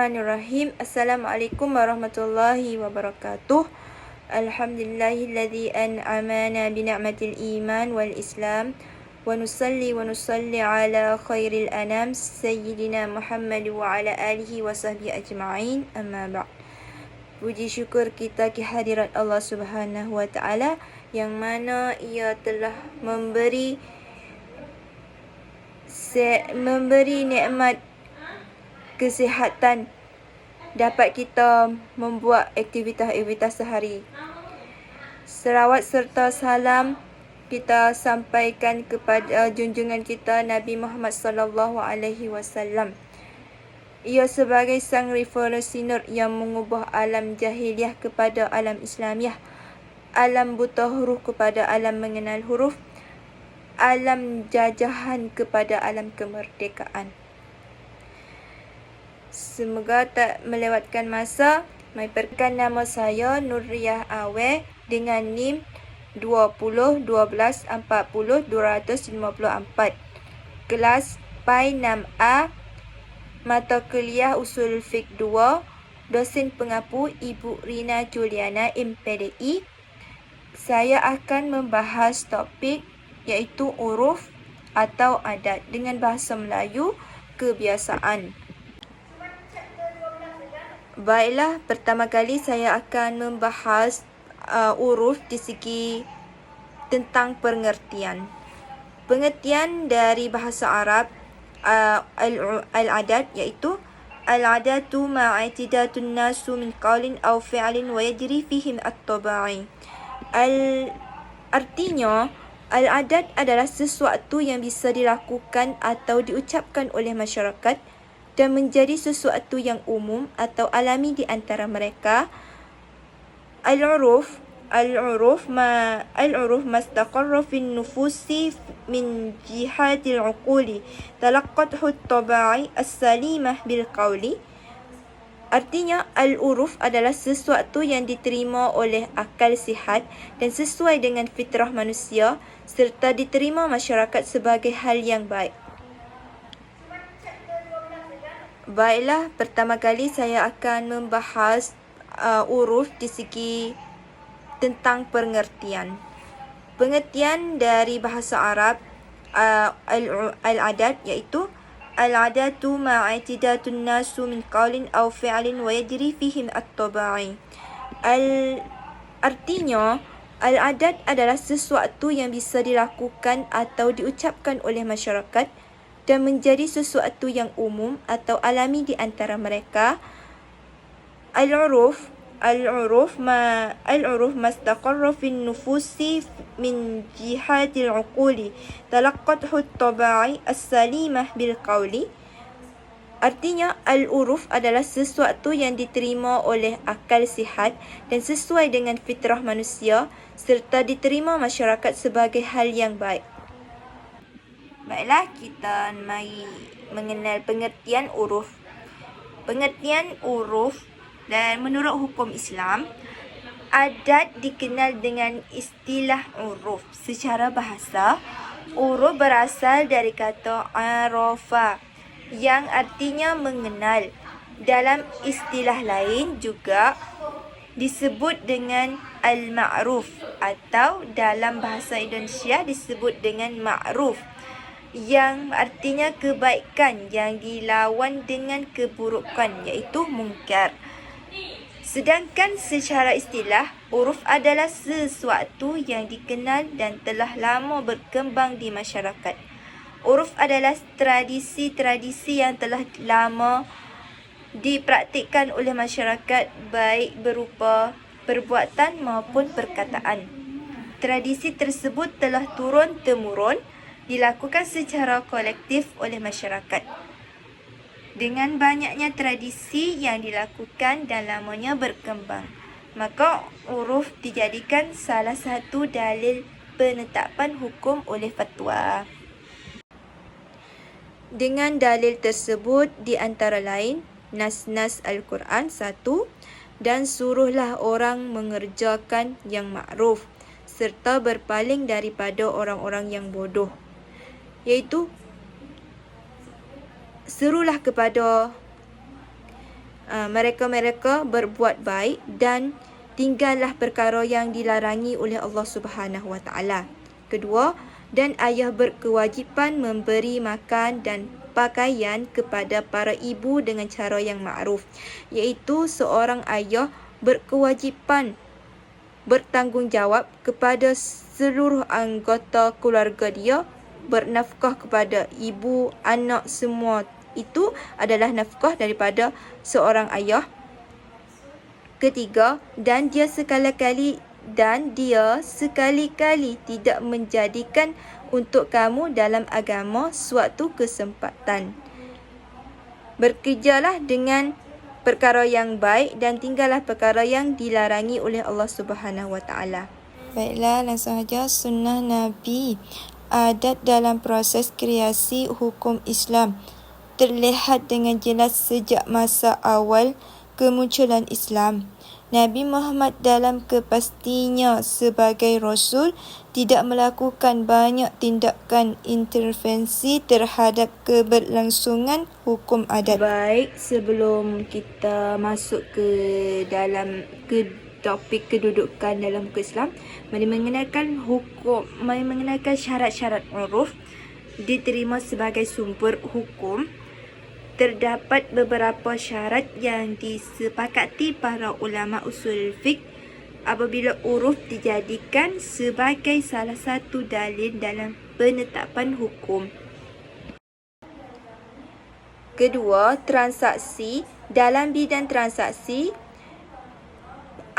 Bismillahirrahmanirrahim. Assalamualaikum warahmatullahi wabarakatuh. Alhamdulillahilladzi an'amana bi ni'matil iman wal islam wa nusalli wa nusalli ala khairil anam sayyidina Muhammad wa ala alihi wa sahbihi ajma'in. Amma ba'd. Puji syukur kita ke hadirat Allah Subhanahu wa taala yang mana ia telah memberi memberi nikmat kesihatan dapat kita membuat aktivitas-aktivitas sehari. Serawat serta salam kita sampaikan kepada junjungan kita Nabi Muhammad sallallahu alaihi wasallam. Ia sebagai sang revolusi nur yang mengubah alam jahiliah kepada alam Islamiah, alam buta huruf kepada alam mengenal huruf, alam jajahan kepada alam kemerdekaan. Semoga tak melewatkan masa. Mai perkan nama saya Nurriah Awe dengan NIM 20 12 40 254. Kelas PAI 6A Mata Kuliah Usul Fik 2 Dosen Pengapu Ibu Rina Juliana MPDI Saya akan membahas topik iaitu uruf atau adat dengan bahasa Melayu kebiasaan. Baiklah, pertama kali saya akan membahas uh, uruf di segi tentang pengertian. Pengertian dari bahasa Arab uh, al-adat iaitu al-adatu ma'atidatun nasu min qawlin aw fi'lin wa yajri fihim at-tabai. Al artinya al-adat adalah sesuatu yang bisa dilakukan atau diucapkan oleh masyarakat dan menjadi sesuatu yang umum atau alami di antara mereka. Al-uruf Al-uruf ma al-uruf mastaqarra fi nufusi min jihadil uquli talaqqathu at-tabai as-salimah bil qawli Artinya al-uruf adalah sesuatu yang diterima oleh akal sihat dan sesuai dengan fitrah manusia serta diterima masyarakat sebagai hal yang baik. Baiklah, pertama kali saya akan membahas uh, uruf di segi tentang pengertian. Pengertian dari bahasa Arab uh, al-adat iaitu al-adatu ma'atidatun nasu min qawlin aw fi'lin wa yajri fihim at-tabai. Al artinya al-adat adalah sesuatu yang bisa dilakukan atau diucapkan oleh masyarakat dan menjadi sesuatu yang umum atau alami di antara mereka. Al-uruf Al-uruf ma al-uruf mastaqarra fi nufusi min jihadil uquli talaqqathu at-tabai as-salimah bil qawli Artinya al-uruf adalah sesuatu yang diterima oleh akal sihat dan sesuai dengan fitrah manusia serta diterima masyarakat sebagai hal yang baik. Baiklah, kita mari mengenal pengertian uruf. Pengertian uruf dan menurut hukum Islam, adat dikenal dengan istilah uruf. Secara bahasa, uruf berasal dari kata arafa yang artinya mengenal. Dalam istilah lain juga disebut dengan al-ma'ruf atau dalam bahasa Indonesia disebut dengan ma'ruf yang artinya kebaikan yang dilawan dengan keburukan iaitu mungkar. Sedangkan secara istilah, uruf adalah sesuatu yang dikenal dan telah lama berkembang di masyarakat. Uruf adalah tradisi-tradisi yang telah lama dipraktikkan oleh masyarakat baik berupa perbuatan maupun perkataan. Tradisi tersebut telah turun-temurun dilakukan secara kolektif oleh masyarakat. Dengan banyaknya tradisi yang dilakukan dan lamanya berkembang, maka uruf dijadikan salah satu dalil penetapan hukum oleh fatwa. Dengan dalil tersebut di antara lain nas-nas Al-Quran satu dan suruhlah orang mengerjakan yang makruf serta berpaling daripada orang-orang yang bodoh iaitu serulah kepada uh, mereka-mereka berbuat baik dan tinggallah perkara yang dilarangi oleh Allah Subhanahu Wa Taala. Kedua, dan ayah berkewajipan memberi makan dan pakaian kepada para ibu dengan cara yang ma'ruf iaitu seorang ayah berkewajipan bertanggungjawab kepada seluruh anggota keluarga dia bernafkah kepada ibu, anak semua itu adalah nafkah daripada seorang ayah. Ketiga, dan dia sekali-kali dan dia sekali-kali tidak menjadikan untuk kamu dalam agama suatu kesempatan. Bekerjalah dengan perkara yang baik dan tinggallah perkara yang dilarangi oleh Allah Subhanahu Wa Taala. Baiklah, langsung saja sunnah Nabi adat dalam proses kreasi hukum Islam terlihat dengan jelas sejak masa awal kemunculan Islam. Nabi Muhammad dalam kepastinya sebagai Rasul tidak melakukan banyak tindakan intervensi terhadap keberlangsungan hukum adat. Baik, sebelum kita masuk ke dalam ke topik kedudukan dalam hukum Islam, mari mengenalkan hukum, mari mengenalkan syarat-syarat uruf diterima sebagai sumber hukum terdapat beberapa syarat yang disepakati para ulama usul fiqh apabila uruf dijadikan sebagai salah satu dalil dalam penetapan hukum. Kedua, transaksi dalam bidang transaksi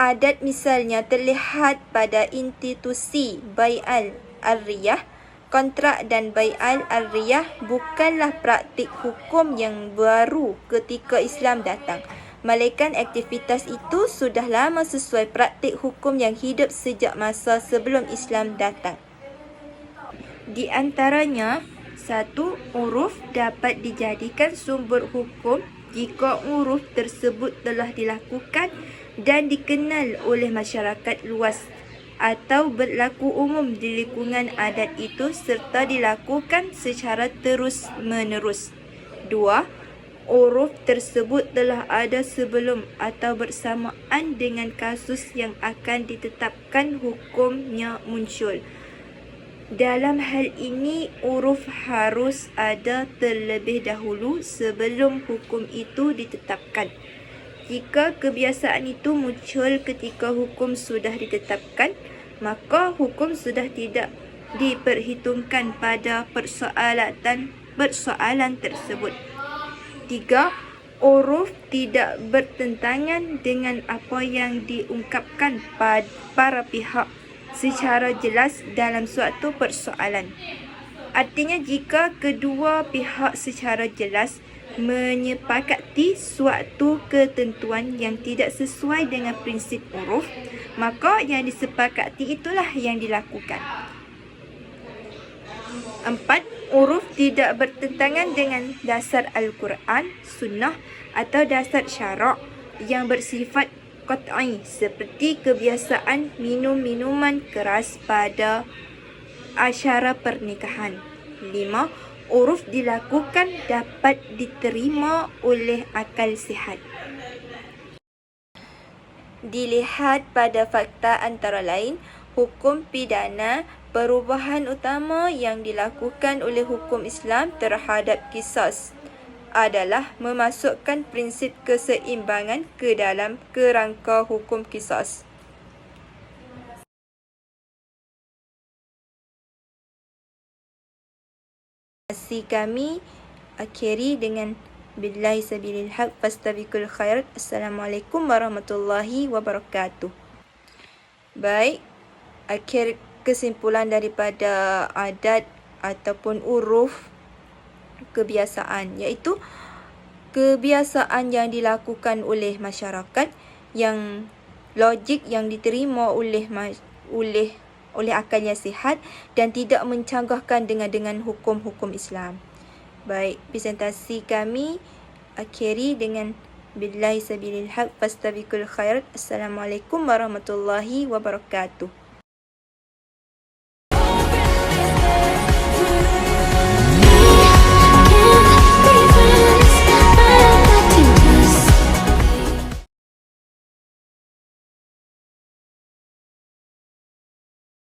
adat misalnya terlihat pada institusi bai'al ar-riyah kontrak dan bai'al al-riyah bukanlah praktik hukum yang baru ketika Islam datang. Malaikat aktivitas itu sudah lama sesuai praktik hukum yang hidup sejak masa sebelum Islam datang. Di antaranya, satu uruf dapat dijadikan sumber hukum jika uruf tersebut telah dilakukan dan dikenal oleh masyarakat luas atau berlaku umum di lingkungan adat itu serta dilakukan secara terus-menerus. Dua, uruf tersebut telah ada sebelum atau bersamaan dengan kasus yang akan ditetapkan hukumnya muncul. Dalam hal ini, uruf harus ada terlebih dahulu sebelum hukum itu ditetapkan. Jika kebiasaan itu muncul ketika hukum sudah ditetapkan, maka hukum sudah tidak diperhitungkan pada persoalan persoalan tersebut. Tiga, uruf tidak bertentangan dengan apa yang diungkapkan pada para pihak secara jelas dalam suatu persoalan. Artinya jika kedua pihak secara jelas menyepakati suatu ketentuan yang tidak sesuai dengan prinsip uruf, maka yang disepakati itulah yang dilakukan. Empat, uruf tidak bertentangan dengan dasar Al-Quran, Sunnah atau dasar syarak yang bersifat qat'i seperti kebiasaan minum minuman keras pada asyara pernikahan. Lima, uruf dilakukan dapat diterima oleh akal sihat. Dilihat pada fakta antara lain, hukum pidana perubahan utama yang dilakukan oleh hukum Islam terhadap kisah adalah memasukkan prinsip keseimbangan ke dalam kerangka hukum kisah. Si kami akhiri dengan billahi sabilil haq fastabiqul khairat. Assalamualaikum warahmatullahi wabarakatuh. Baik, akhir kesimpulan daripada adat ataupun uruf kebiasaan iaitu kebiasaan yang dilakukan oleh masyarakat yang logik yang diterima oleh oleh oleh akal yang sihat dan tidak mencanggahkan dengan dengan hukum-hukum Islam. Baik, presentasi kami akhiri dengan billahi sabilil haq fastabiqul khairat. Assalamualaikum warahmatullahi wabarakatuh.